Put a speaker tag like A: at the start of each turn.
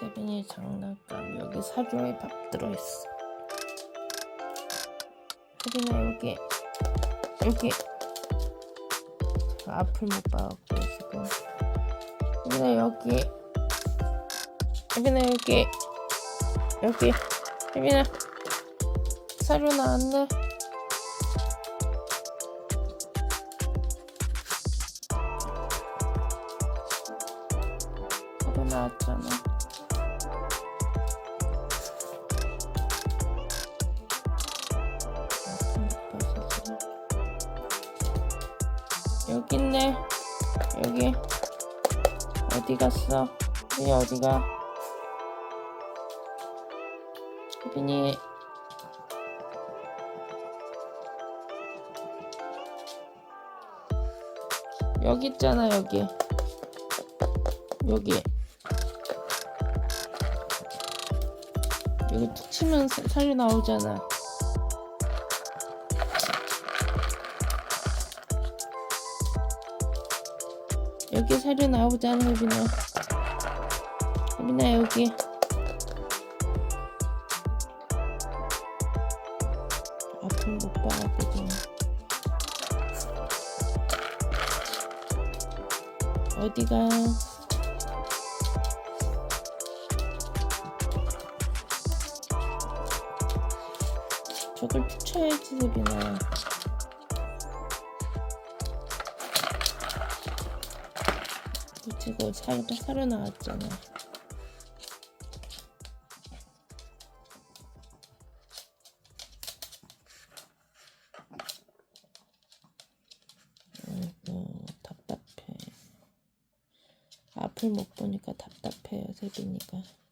A: 세빈이 장난감 여기 사료에 밥 들어있어. 세빈아 여기 여기 앞을 못 봐갖고 지금. 세빈아 여기 세빈아 여기 여기 세빈아 사료 나왔네. 사료 나왔잖아. 여기 있네. 여기. 어디 갔어? 이 어디가? 혜빈이. 여기 있잖아, 여기. 여기. 여기 툭 치면 사- 사료 나오잖아. 여기 사료 나오잖아, 혜빈아. 혜빈아, 여기. 앞을 못 봐가지고. 어디가? 저걸 붙여야지, 혜빈아. 붙이고 사, 사료 나왔잖아. 아이고, 답답해. 앞을 못 보니까 답답해요, 세빈이가.